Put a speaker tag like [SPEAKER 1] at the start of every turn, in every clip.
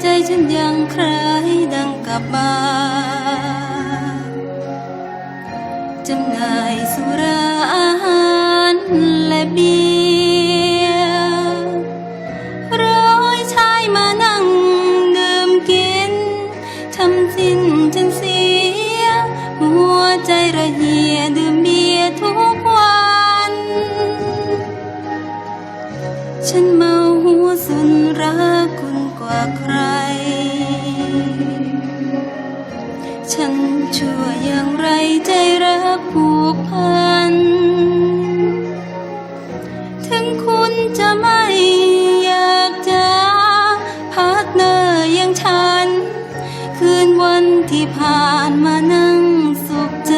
[SPEAKER 1] ใจฉันยังคลายดังกับบาจำหน่ายสุราอาหารและเบีย ที่ผ่านมานั่งสุขใจ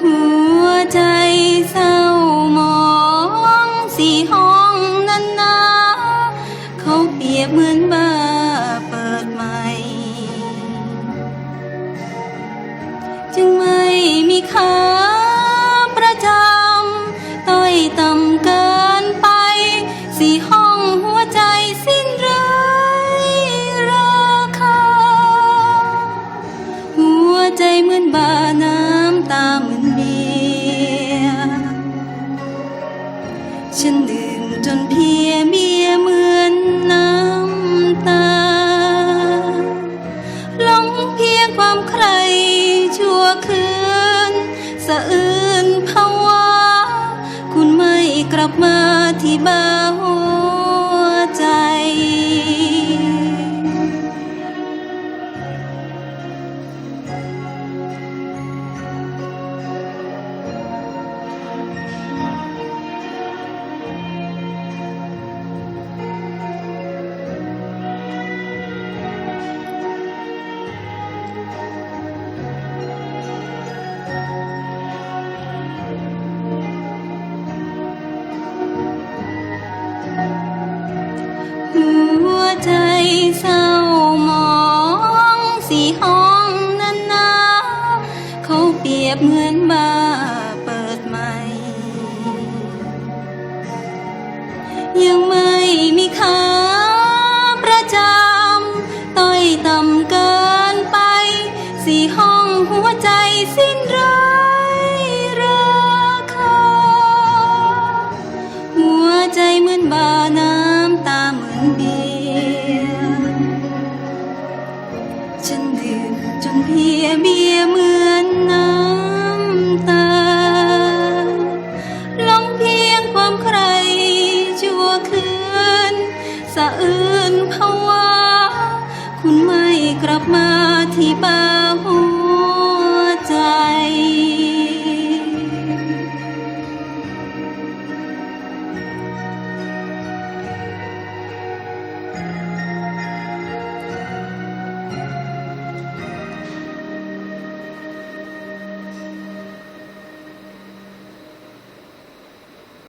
[SPEAKER 1] หัวใจเศร้ามองสี่ห้องนั้นนะเขาเปรียบเหมือนบ้าเปิดใหม่ จึงไม่มีค่า ใจเหมือนบาน้ำตาเหมือนเบียฉันดื่มจนเพียเบียเหมือนน้ำตาหลงเพียงความใครชั่วคืนสะอื้นภาวะคุณไม่กลับมาที่บ้าหั เศร้ามองสี่ห้องนั้นนะเขาเปรียบเหมือนบาร์เปิดใหม่ ยังไม่มีค่าประจำต้อยต่ำเกินไป สี่ห้องหัวใจสิ้นไรราคา หัวใจเหมือนบาน้ำ เพียเบียเหมือนน้ำตาหลงเพียงความใครชั่วคืน สะอื้นภาวะคุณไม่กลับมาที่บ้าน